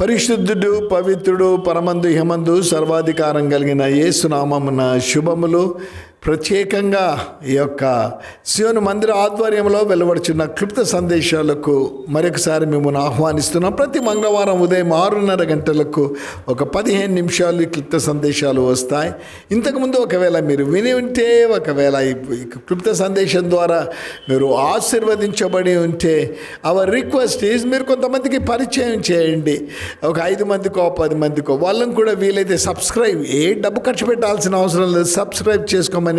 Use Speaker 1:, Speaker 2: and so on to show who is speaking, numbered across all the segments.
Speaker 1: పరిశుద్ధుడు పవిత్రుడు పరమందు హిమందు సర్వాధికారం కలిగిన యేసునామమున శుభములు. ప్రత్యేకంగా ఈ యొక్క శివను మందిర ఆధ్వర్యంలో వెలువడుచున్న క్లుప్త సందేశాలకు మరొకసారి మిమ్మల్ని ఆహ్వానిస్తున్నాం. ప్రతి మంగళవారం ఉదయం ఆరున్నర గంటలకు ఒక పదిహేను నిమిషాలు క్లుప్త సందేశాలు వస్తాయి. ఇంతకుముందు ఒకవేళ మీరు విని ఉంటే ఒకవేళ క్లుప్త సందేశం ద్వారా మీరు ఆశీర్వదించబడి ఉంటే అవర్ రిక్వెస్ట్ ఈజ్ మీరు కొంతమందికి పరిచయం చేయండి. ఒక ఐదు మందికో పది మందికో వాళ్ళని కూడా వీలైతే సబ్స్క్రైబ్ ఏ డబ్బు ఖర్చు పెట్టాల్సిన అవసరం లేదు. సబ్స్క్రైబ్ చేసుకోమని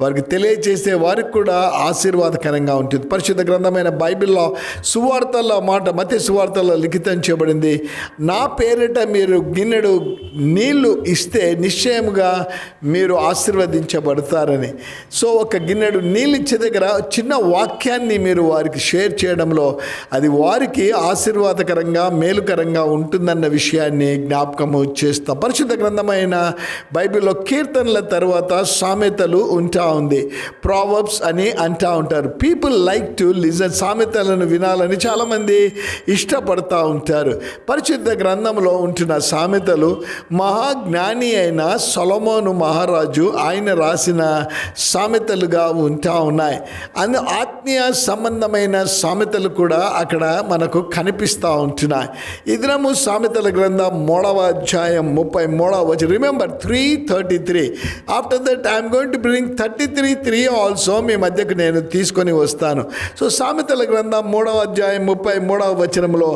Speaker 1: వారికి తెలియజేస్తే వారికి కూడా ఆశీర్వాదకరంగా ఉంటుంది. పరిశుద్ధ గ్రంథమైన బైబిల్లో సువార్తల్లో మాట మతి సువార్తల్లో లిఖితం చేయబడింది. నా పేరిట మీరు గిన్నెడు నీళ్ళు ఇస్తే నిశ్చయముగా మీరు ఆశీర్వదించబడతారని. సో ఒక గిన్నెడు నీళ్ళు ఇచ్చే దగ్గర చిన్న వాక్యాన్ని మీరు వారికి షేర్ చేయడంలో అది వారికి ఆశీర్వాదకరంగా మేలుకరంగా ఉంటుందన్న విషయాన్ని జ్ఞాపకము చేస్తా. పరిశుద్ధ గ్రంథమైన బైబిల్లో కీర్తనల తర్వాత సామెత సామెతలు ఉంటా ఉంది. ప్రావర్బ్స్ అని అంటా ఉంటారు. పీపుల్ లైక్ టు లిజన్ సామెతలను వినాలని చాలామంది ఇష్టపడతా ఉంటారు. పరిశుద్ధ గ్రంథంలో ఉంటున్న సామెతలు మహాజ్ఞాని అయిన సొలమోను మహారాజు ఆయన రాసిన సామెతలుగా ఉంటా ఉన్నాయి. అందు ఆత్మీయ సంబంధమైన సామెతలు కూడా అక్కడ మనకు కనిపిస్తూ ఉంటున్నాయి. ఈ సామెతల గ్రంథం మూడవ అధ్యాయం ముప్పై మూడవ వచ్చి remember three thirty three after that I'm going to bring thirty three three also మీ మధ్యకు నేను తీసుకొని వస్తాను. సో సామెతల గ్రంథం మూడవ అధ్యాయం ముప్పై మూడవ వచనంలో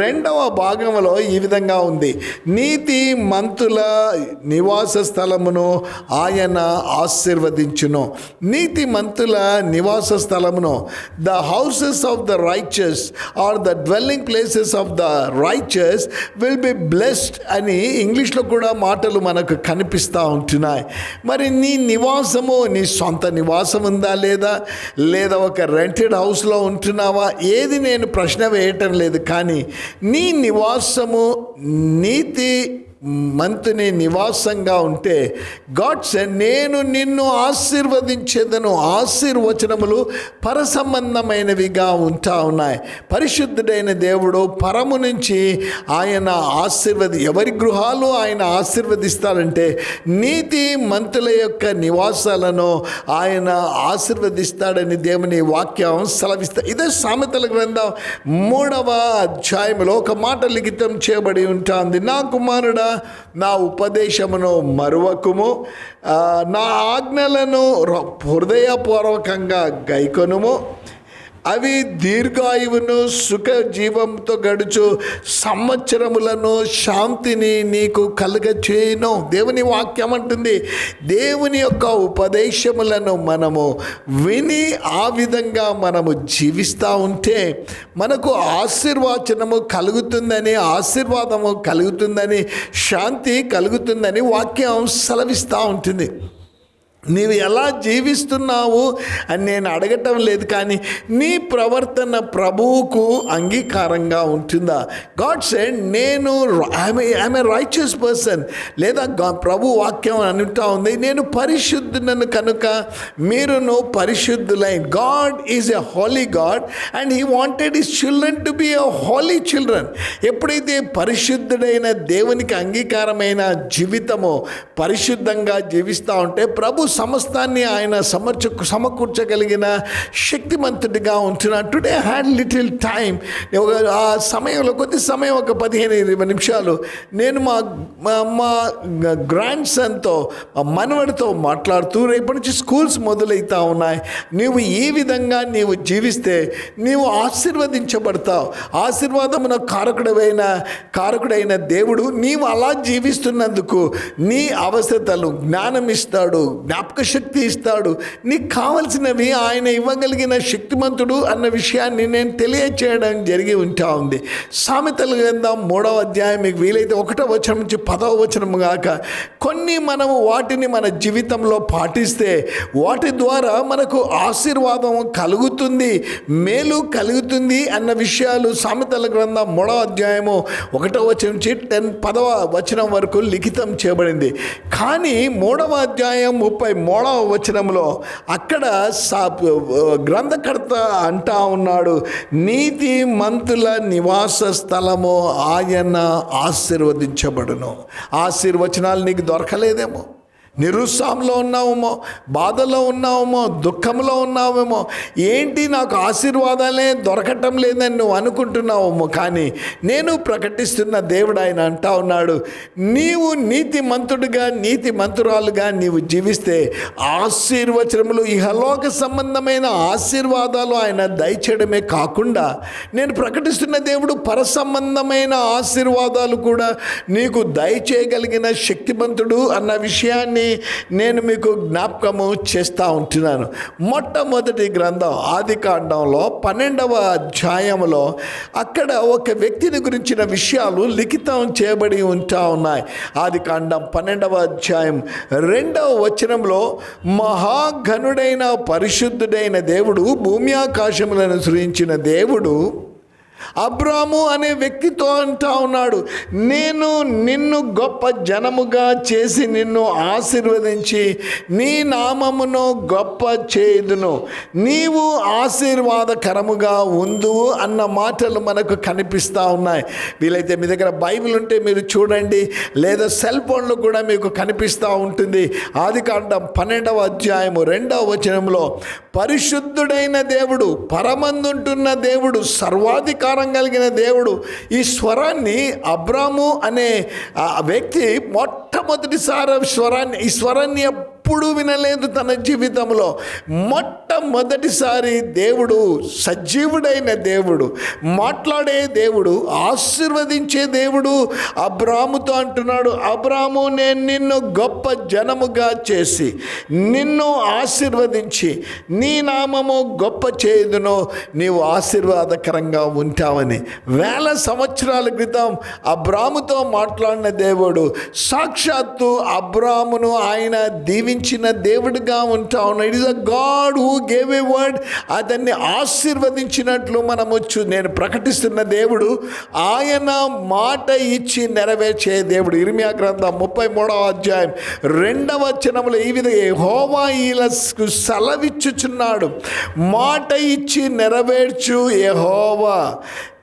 Speaker 1: రెండవ భాగంలో ఈ విధంగా ఉంది. నీతి మంతుల నివాస స్థలమును ఆయన ఆశీర్వదించును. నీతి మంతుల నివాస స్థలమును the houses of the righteous are the dwelling places of the righteous will be blessed అని ఇంగ్లీష్లో కూడా మాటలు మనకు కనిపిస్తూ ఉంటున్నాయి. మరి నీ నివాస నివాసము నీ సొంత నివాసం ఉందా లేదా? లేదా ఒక రెంటెడ్ హౌస్లో ఉంటున్నావా? ఏది నేను ప్రశ్న వేయటం లేదు. కానీ నీ నివాసము నీతి మంత్ని నివాసంగా ఉంటే గాడ్స్ నేను నిన్ను ఆశీర్వదించేదను. ఆశీర్వచనములు పరసంబంధమైనవిగా ఉంటా ఉన్నాయి. పరిశుద్ధుడైన దేవుడు పరము నుంచి ఆయన ఆశీర్వది ఎవరి గృహాలు ఆయన ఆశీర్వదిస్తాడంటే నీతి మంతుల యొక్క నివాసాలను ఆయన ఆశీర్వదిస్తాడని దేవుని వాక్యం సెలవిస్తా ఇదే సామెతల గ్రంథం మూడవ అధ్యాయంలో ఒక మాట లిఖితం చేయబడి ఉంటుంది. నా కుమారుడా నా ఉపదేశమును మరువకుము. నా ఆజ్ఞలను హృదయపూర్వకంగా గైకొనుము. అవి దీర్ఘాయువును సుఖ జీవంతో గడుచు సంవత్సరములను శాంతిని నీకు కలుగ చేయను దేవుని వాక్యం అంటుంది దేవుని యొక్క ఉపదేశములను మనము విని ఆ విధంగా మనము జీవిస్తూ ఉంటే మనకు ఆశీర్వాచనము కలుగుతుందని ఆశీర్వాదము కలుగుతుందని శాంతి కలుగుతుందని వాక్యం సెలవిస్తూ ఉంటుంది. నీవు ఎలా జీవిస్తున్నావు అని నేను అడగటం లేదు కానీ నీ ప్రవర్తన ప్రభువుకు అంగీకారంగా ఉంటుందా? గాడ్ సెడ్ నేను ఐఎమ్ ఏ రైచియస్ పర్సన్ లేదా గా- ప్రభు వాక్యం అనుంటా ఉంది నేను పరిశుద్ధులను కనుక మీరును పరిశుద్ధులైన్ God is a holy God and he wanted his children to be a holy children ఎప్పుడైతే పరిశుద్ధుడైన దేవునికి అంగీకారమైన జీవితము పరిశుద్ధంగా జీవిస్తూ ఉంటే ప్రభు సమస్తాన్ని ఆయన సమర్చ సమకూర్చగలిగిన శక్తిమంతుడిగా ఉంటున్నాడు. టుడే హ్యాడ్ లిటిల్ టైం ఆ సమయంలో కొద్ది సమయం ఒక పదిహేను ఇరవై నిమిషాలు నేను మా మా గ్రాండ్ సన్తో మా మనవడితో మాట్లాడుతూ రేపటి నుంచి స్కూల్స్ మొదలవుతా ఉన్నాయి. నీవు ఈ విధంగా నీవు జీవిస్తే నీవు ఆశీర్వదించబడతావు. ఆశీర్వాదమున కారకుడైన కారకుడైన దేవుడు నీవు అలా జీవిస్తున్నందుకు నీ అవసరతలు జ్ఞానం ఇస్తాడు జ్ఞాపక శక్తి ఇస్తాడు. నీకు కావలసినవి ఆయన ఇవ్వగలిగిన శక్తిమంతుడు అన్న విషయాన్ని నేను తెలియచేయడం జరిగి ఉంటా ఉంది. సామెతలు గ్రంథం మూడవ అధ్యాయం మీకు వీలైతే ఒకటో వచనం నుంచి పదవ వచనం కాక కొన్ని మనము వాటిని మన జీవితంలో పాటిస్తే వాటి ద్వారా మనకు ఆశీర్వాదం కలుగుతుంది మేలు కలుగుతుంది అన్న విషయాలు సామెతల గ్రంథం మూడవ అధ్యాయము ఒకటో వచనం నుంచి టెన్ పదవ వచనం వరకు లిఖితం చేయబడింది. కానీ మూడవ అధ్యాయం ముప్పై ముప్పై మూడవ వచనంలో అక్కడ సా గ్రంథకర్త అంటా ఉన్నాడు నీతి మంతుల నివాస స్థలము ఆయన ఆశీర్వదించబడును. ఆశీర్వచనాలు నీకు దొరకలేదేమో. నిరుత్సాహంలో ఉన్నావేమో బాధలో ఉన్నావేమో దుఃఖంలో ఉన్నావేమో ఏంటి నాకు ఆశీర్వాదాలే దొరకటం లేదని నువ్వు అనుకుంటున్నావేమో కానీ నేను ప్రకటిస్తున్న దేవుడు ఆయన అంటా ఉన్నాడు నీవు నీతి మంతుడుగా నీతి మంతురాలుగా నీవు జీవిస్తే ఆశీర్వచనములు ఇహలోక సంబంధమైన ఆశీర్వాదాలు ఆయన దయచేయడమే కాకుండా నేను ప్రకటిస్తున్న దేవుడు పర సంబంధమైన ఆశీర్వాదాలు కూడా నీకు దయచేయగలిగిన శక్తిమంతుడు అన్న విషయాన్ని నేను మీకు జ్ఞాపకము చేస్తూ ఉంటున్నాను. మొట్టమొదటి గ్రంథం ఆది కాండంలో పన్నెండవ అధ్యాయంలో అక్కడ ఒక వ్యక్తిని గురించిన విషయాలు లిఖితం చేయబడి ఉంటా ఉన్నాయి. ఆది కాండం పన్నెండవ అధ్యాయం రెండవ వచనంలో మహాఘనుడైన పరిశుద్ధుడైన దేవుడు భూమి ఆకాశములను సృజించిన దేవుడు అబ్రాము అనే వ్యక్తితో అంటా ఉన్నాడు నేను నిన్ను గొప్ప జనముగా చేసి నిన్ను ఆశీర్వదించి నీ నామమును గొప్ప చేయుదును. నీవు ఆశీర్వాదకరముగా ఉందువు అన్న మాటలు మనకు కనిపిస్తూ ఉన్నాయి. వీలైతే మీ దగ్గర బైబిల్ ఉంటే మీరు చూడండి లేదా సెల్ ఫోన్లో కూడా మీకు కనిపిస్తూ ఉంటుంది. ఆది కాండం పన్నెండవ అధ్యాయము రెండవ వచనంలో పరిశుద్ధుడైన దేవుడు పరమందుంటున్న దేవుడు సర్వాధికారి కలిగిన దేవుడు. ఈ స్వరాన్ని అబ్రాము అనే వ్యక్తి మొట్టమొదటిసారి స్వరాన్ని ఈ స్వరాన్ని ఎప్పుడూ వినలేదు తన జీవితంలో. మొట్టమొదటిసారి దేవుడు సజీవుడైన దేవుడు మాట్లాడే దేవుడు ఆశీర్వదించే దేవుడు అబ్రాముతో అంటున్నాడు అబ్రాము నేను నిన్ను గొప్ప జనముగా చేసి నిన్ను ఆశీర్వదించి నీ నామము గొప్ప చేయుదును నీవు ఆశీర్వాదకరంగా ఉంటావని. వేల సంవత్సరాల క్రితం అబ్రాముతో మాట్లాడిన దేవుడు సాక్షాత్తు అబ్రామును ఆయన దీవించిన దేవుడిగా ఉంటావు. It is a God who gave a word అతన్ని ఆశీర్వదించినట్లు మనము చూ నేను ప్రకటిస్తున్న దేవుడు ఆయన మాట ఇచ్చి నెరవేర్చే దేవుడు. ఇరిమియా గ్రంథం ముప్పై మూడవ అధ్యాయం రెండవ వచనములో ఈ విధంగా హోవా ఈలకు సెలవిచ్చుచున్నాడు. మాట ఇచ్చి నెరవేర్చు యెహోవా.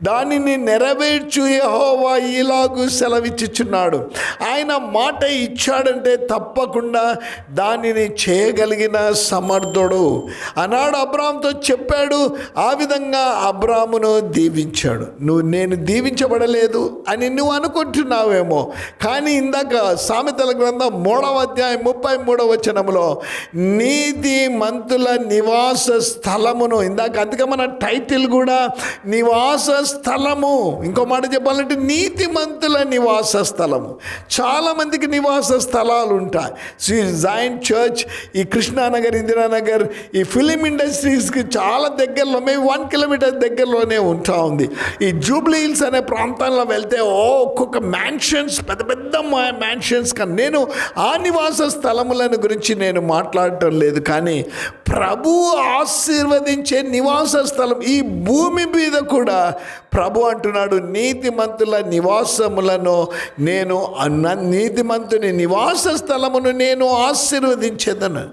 Speaker 1: దానిని నెరవేర్చు యహోవా ఇలాగూ సెలవిచ్చుచున్నాడు. ఆయన మాట ఇచ్చాడంటే తప్పకుండా దానిని చేయగలిగిన సమర్థుడు. అన్నాడు అబ్రామ్తో చెప్పాడు ఆ విధంగా అబ్రామును దీవించాడు. నువ్వు నేను దీవించబడలేదు అని నువ్వు అనుకుంటున్నావేమో. కానీ ఇందాక సామెతల గ్రంథం మూడవ అధ్యాయం ముప్పై మూడవ వచనంలో నీతి మంతుల నివాస స్థలమును ఇందాక అందుకే మన టైటిల్ కూడా నివాస స్థలము. ఇంకో మాట చెప్పాలంటే నీతిమంతుల నివాస స్థలము. చాలామందికి నివాస స్థలాలు ఉంటాయి. శ్రీ జైన్ చర్చ్ ఈ కృష్ణానగర్ ఇందిరానగర్ ఈ ఫిలిం ఇండస్ట్రీస్కి చాలా దగ్గరలో మేము వన్ కిలోమీటర్ దగ్గరలోనే ఉంటా ఉంది. ఈ జూబ్లీ హిల్స్ అనే ప్రాంతంలో వెళ్తే ఓ ఒక్కొక్క మ్యాన్షన్స్ పెద్ద పెద్ద మ్యాన్షన్స్ కానీ నేను ఆ నివాస స్థలములను గురించి నేను మాట్లాడటం లేదు. కానీ ప్రభు ఆశీర్వదించే నివాస స్థలం ఈ భూమి మీద కూడా ప్రభు అంటున్నాడు నీతిమంతుల నివాసములను నేను అన్న నీతిమంతుని నివాస స్థలమును నేను ఆశీర్వదించేదను.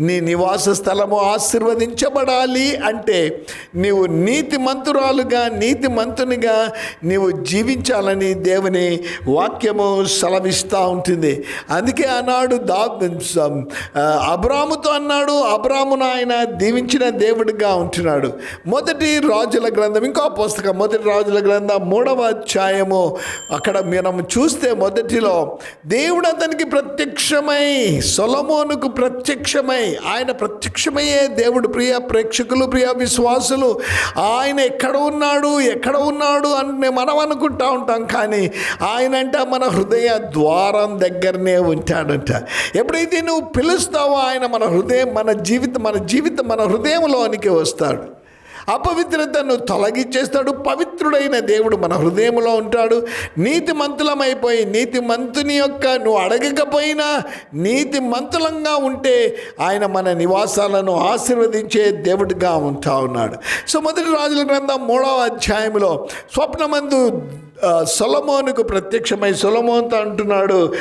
Speaker 1: నీ నివాస స్థలము ఆశీర్వదించబడాలి అంటే నీవు నీతిమంతురాలుగా నీతిమంతునిగా నీవు జీవించాలని దేవుని వాక్యము సెలవిస్తూ ఉంటుంది. అందుకే అన్నాడు దా అబ్రాముతో అన్నాడు అబ్రామును ఆయన దీవించిన దేవుడిగా ఉంటున్నాడు. మొదటి రాజుల గ్రంథం ఇంకో పుస్తకం మొదటి రాజుల గ్రంథం మూడవ అధ్యాయము. అక్కడ మనం చూస్తే మొదటిలో దేవుడు అతనికి ప్రత్యక్షమై సొలమోనుకు ప్రత్యక్షమై ఆయన ప్రత్యక్షమయ్యే దేవుడు ప్రియ ప్రేక్షకులు ప్రియ విశ్వాసులు ఆయన ఎక్కడ ఉన్నాడు ఎక్కడ ఉన్నాడు అని మనం అనుకుంటా ఉంటాం కానీ ఆయన అంటే మన హృదయ ద్వారం దగ్గరనే ఉంటాడంట. ఎప్పుడైతే నువ్వు పిలుస్తావో ఆయన మన హృదయం మన జీవితం మన జీవితం మన హృదయంలోనికి వస్తాడు. అపవిత్రతను తొలగించేస్తాడు పవిత్రుడైన దేవుడు మన హృదయంలో ఉంటాడు. నీతి మంతులమైపోయి నీతి మంతుని యొక్క నువ్వు అడగకపోయినా నీతి మంతులంగా ఉంటే ఆయన మన నివాసాలను ఆశీర్వదించే దేవుడిగా ఉంటా ఉన్నాడు. సో మొదటి రాజుల గ్రంథం మూడవ అధ్యాయంలో స్వప్నమందు సొలమోనుకు ప్రత్యక్షమై సొలమోన్తో అంటున్నాడు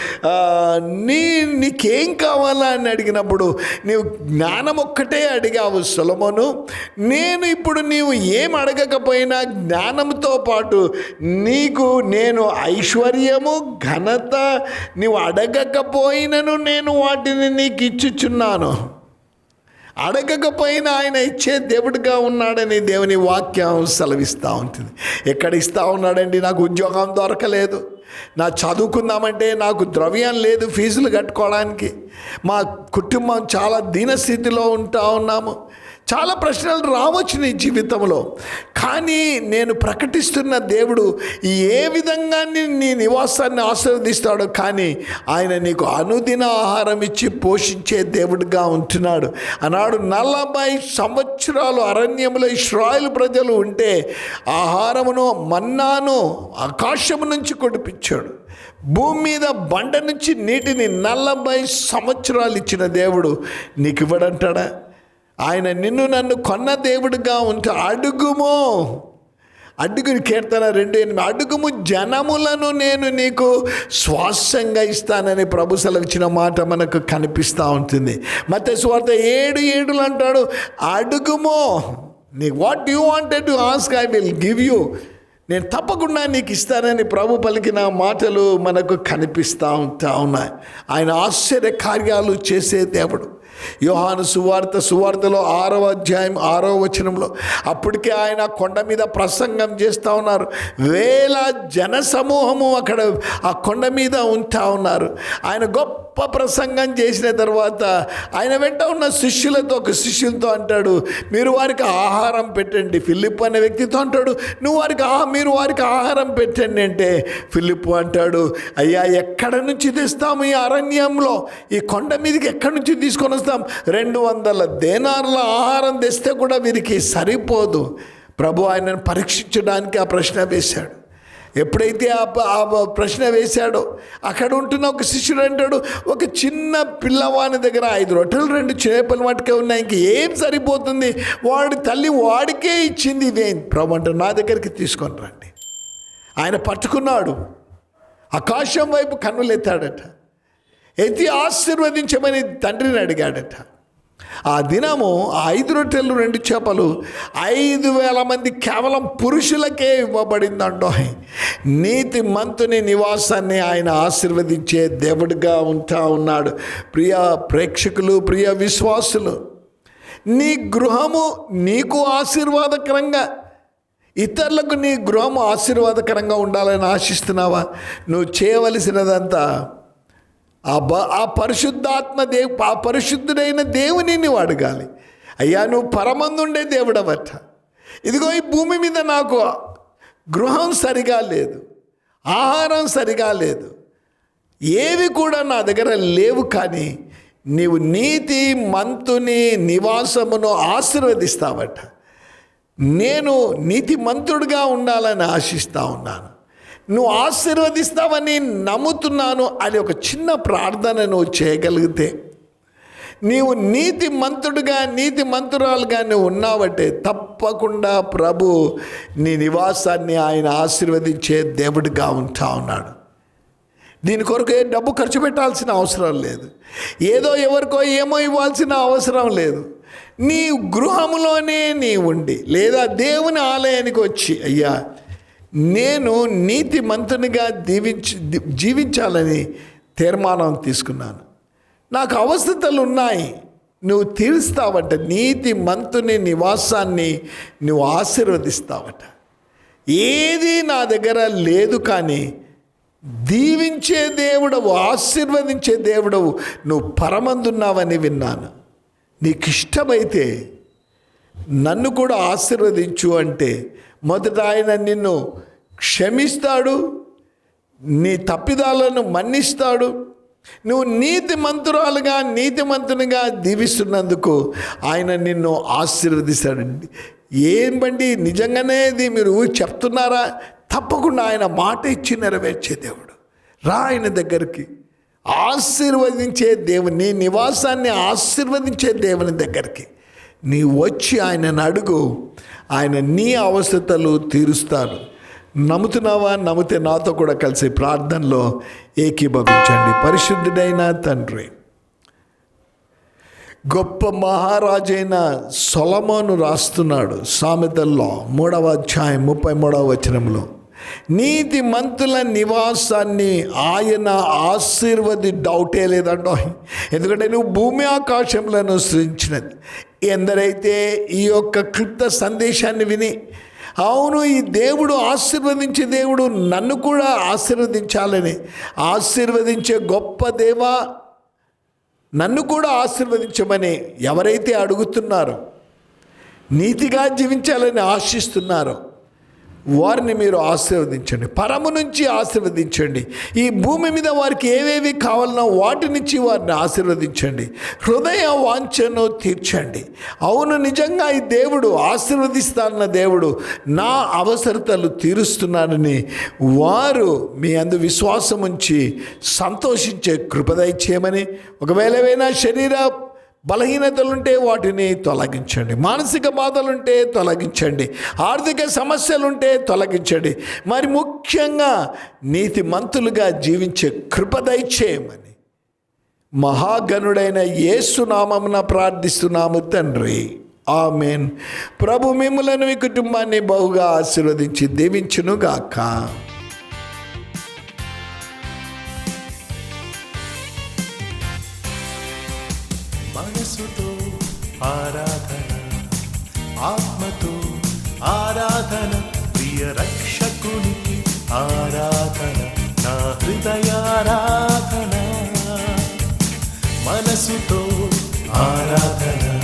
Speaker 1: నీ నీకేం కావాలా? అని అడిగినప్పుడు నీవు జ్ఞానం ఒక్కటే అడిగావు సొలమోను. నేను ఇప్పుడు నీవు ఏం అడగకపోయినా జ్ఞానంతో పాటు నీకు నేను ఐశ్వర్యము ఘనత నీవు అడగకపోయినను నేను వాటిని నీకు ఇచ్చుచున్నాను. అడగకపోయినా ఆయన ఇచ్చే దేవుడిగా ఉన్నాడని దేవుని వాక్యం సెలవిస్తూ ఉంటుంది. ఎక్కడ ఇస్తూ ఉన్నాడండి? నాకు ఉద్యోగం దొరకలేదు. నా చదువుకుందామంటే నాకు ద్రవ్యం లేదు ఫీజులు కట్టుకోవడానికి. మా కుటుంబం చాలా దీనస్థితిలో ఉంటా ఉన్నాము. చాలా ప్రశ్నలు రావచ్చు నీ జీవితంలో. కానీ నేను ప్రకటిస్తున్న దేవుడు ఏ విధంగా నీ- నివాసాన్ని ఆశీర్వదిస్తాడో కానీ ఆయన నీకు అనుదిన ఆహారం ఇచ్చి పోషించే దేవుడిగా ఉంటున్నాడు. అన్నాడు నలభై సంవత్సరాలు అరణ్యంలో ఇస్రాయలు ప్రజలు ఉంటే ఆహారమును మన్నాను ఆకాశము నుంచి కొడిపించాడు. భూమి మీద బండ నుంచి నీటిని నలభై సంవత్సరాలు ఇచ్చిన దేవుడు నీకు ఇవ్వడంటాడా? ఆయన నిన్ను నన్ను కొన్న దేవుడిగా ఉంటే అడుగుము. అడుగు కీర్తన రెండు ఎనిమిది. అడుగుము జనములను నేను నీకు శ్వాసంగా ఇస్తానని ప్రభు సెలవిచ్చిన మాట మనకు కనిపిస్తూ ఉంటుంది. మత్స్య స్వార్థ ఏడు ఏడులు అంటాడు అడుగుము. నీ what you wanted to ask I will give you నేను తప్పకుండా నీకు ఇస్తానని ప్రభు పలికిన మాటలు మనకు కనిపిస్తూ ఉంటా ఉన్నాయి. ఆయన ఆశ్చర్య కార్యాలు చేసే దేవుడు. యోహాను సువార్త సువార్తలో ఆరవ అధ్యాయం ఆరవ వచనంలో అప్పటికే ఆయన కొండ మీద ప్రసంగం చేస్తూ ఉన్నారు. వేల జన సమూహము అక్కడ ఆ కొండ మీద ఉంటా ఉన్నారు. ఆయన గొప్ప ప్రసంగం చేసిన తర్వాత ఆయన వెంట ఉన్న శిష్యులతో ఒక శిష్యులతో అంటాడు మీరు వారికి ఆహారం పెట్టండి. ఫిలిప్ అనే వ్యక్తితో అంటాడు నువ్వు వారికి మీరు వారికి ఆహారం పెట్టండి. అంటే ఫిలిప్ అంటాడు అయ్యా ఎక్కడ నుంచి తెస్తాము ఈ అరణ్యంలో? ఈ కొండ మీదకి ఎక్కడి నుంచి తీసుకొని వస్తాం రెండు వందల దేనార్ల ఆహారం తెస్తే కూడా వీరికి సరిపోదు. ప్రభు ఆయనను పరీక్షించడానికి ఆ ప్రశ్న వేశాడు. ఎప్పుడైతే ఆ ఆ ప్రశ్న వేశాడో అక్కడ ఉంటున్న ఒక శిష్యుడు అంటాడు ఒక చిన్న పిల్లవాని దగ్గర ఐదు రొట్టెలు రెండు చేపలు మటుకే ఉన్నాయి ఇంక ఏం సరిపోతుంది? వాడి తల్లి వాడికే ఇచ్చింది ఇదేం. ప్రభు అంటాడు నా దగ్గరికి తీసుకొని రండి. ఆయన పట్టుకున్నాడు. ఆకాశం వైపు కన్నులెత్తాడట. ఎత్తి ఆశీర్వదించమని తండ్రిని అడిగాడట. ఆ దినము ఆ ఐదు రొట్టెలు రెండు చేపలు ఐదు వేల మంది కేవలం పురుషులకే ఇవ్వబడిందండో నీతి మంతుని నివాసాన్ని ఆయన ఆశీర్వదించే దేవుడిగా ఉంటా ఉన్నాడు. ప్రియ ప్రేక్షకులు ప్రియ విశ్వాసులు నీ గృహము నీకు ఆశీర్వాదకరంగా ఇతరులకు నీ గృహము ఆశీర్వాదకరంగా ఉండాలని ఆశిస్తున్నావా? నువ్వు చేయవలసినదంతా ఆ బ ఆ పరిశుద్ధాత్మ దేవు ఆ పరిశుద్ధుడైన దేవుని నువ్వు అడగాలి. అయ్యా నువ్వు పరమందుండే దేవుడవట. ఇదిగో ఈ భూమి మీద నాకు గృహం సరిగా లేదు ఆహారం సరిగా లేదు. ఏవి కూడా నా దగ్గర లేవు కానీ నీవు నీతి మంతుని నివాసమును ఆశీర్వదిస్తావట. నేను నీతిమంతుడిగా ఉండాలని ఆశిస్తూ ఉన్నాను. నువ్వు ఆశీర్వదిస్తావని నమ్ముతున్నాను అని ఒక చిన్న ప్రార్థన నువ్వు చేయగలిగితే నీవు నీతి మంతుడుగా నీతి మంతురాలుగా నువ్వు ఉన్నావంటే తప్పకుండా ప్రభు నీ నివాసాన్ని ఆయన ఆశీర్వదించే దేవుడిగా ఉంటా ఉన్నాడు. దీని కొరకు ఏ డబ్బు ఖర్చు పెట్టాల్సిన అవసరం లేదు. ఏదో ఎవరికో ఏమో ఇవ్వాల్సిన అవసరం లేదు. నీ గృహంలోనే నీ ఉండి లేదా దేవుని ఆలయానికి వచ్చి అయ్యా నేను నీతి మంతునిగా దీవించి జీవించాలని తీర్మానం తీసుకున్నాను. నాకు అవస్థతలు ఉన్నాయి నువ్వు తీరుస్తావట. నీతి మంతుని నివాసాన్ని నువ్వు ఆశీర్వదిస్తావట. ఏది నా దగ్గర లేదు కానీ దీవించే దేవుడవు ఆశీర్వదించే దేవుడవు నువ్వు పరమందున్నావని విన్నాను. నీకు ఇష్టమైతే నన్ను కూడా ఆశీర్వదించు అంటే మొదట ఆయన నిన్ను క్షమిస్తాడు నీ తప్పిదాలను మన్నిస్తాడు నువ్వు నీతి మంతురాలుగా నీతిమంతునిగా దీవిస్తున్నందుకు ఆయన నిన్ను ఆశీర్వదిస్తాడండి ఏం బండి? నిజంగానే ఇది మీరు చెప్తున్నారా? తప్పకుండా ఆయన మాట ఇచ్చి నెరవేర్చే దేవుడు. రా ఆయన దగ్గరికి. ఆశీర్వదించే దేవుని నీ నివాసాన్ని ఆశీర్వదించే దేవుని దగ్గరికి. నీ వచ్చి ఆయనను అడుగు. ఆయన నీ అవసరతలు తీరుస్తాడు. నమ్ముతున్నావా? నమ్మితే నాతో కూడా కలిసి ప్రార్థనలో ఏకీభవించండి. పరిశుద్ధుడైన తండ్రి గొప్ప మహారాజైన సొలమోను రాస్తున్నాడు సామెతల్లో మూడవ అధ్యాయం ముప్పై మూడవ వచనంలో. నీతి మంతుల నివాసాన్ని ఆయన ఆశీర్వది డౌటే లేదండో. ఎందుకంటే నువ్వు భూమి ఆకాశంలను సృష్టించినది ఎందరైతే ఈ యొక్క క్లుప్త సందేశాన్ని విని అవును ఈ దేవుడు ఆశీర్వదించే దేవుడు నన్ను కూడా ఆశీర్వదించాలని ఆశీర్వదించే గొప్ప దేవా నన్ను కూడా ఆశీర్వదించమని ఎవరైతే అడుగుతున్నారో నీతిగా జీవించాలని ఆశిస్తున్నారో వారిని మీరు ఆశీర్వదించండి. పరము నుంచి ఆశీర్వదించండి. ఈ భూమి మీద వారికి ఏవేవి కావాలనో వాటి నుంచి వారిని ఆశీర్వదించండి. హృదయ వాంఛను తీర్చండి. అవును నిజంగా ఈ దేవుడు ఆశీర్వదిస్తానన్న దేవుడు నా అవసరతలు తీరుస్తున్నానని వారు మీ అందు విశ్వాసం ఉంచి సంతోషించే కృపదయ చేయమని. ఒకవేళ ఏవైనా శరీర బలహీనతలుంటే వాటిని తొలగించండి. మానసిక బాధలుంటే తొలగించండి. ఆర్థిక సమస్యలుంటే తొలగించండి. మరి ముఖ్యంగా నీతి మంతులుగా జీవించే కృప దయచేయమని మహాగణుడైన యేసునామమున ప్రార్థిస్తున్నాము తండ్రి. ఆమెన్. ప్రభు మిమ్మలను మీ కుటుంబాన్ని బహుగా ఆశీర్వదించి దీవించునుగాక.
Speaker 2: ఆరాధన ఆత్మతో ఆరాధన ప్రియ రక్షకునికి ఆరాధన నా హృదయారాధన. మనసుతో ఆరాధన.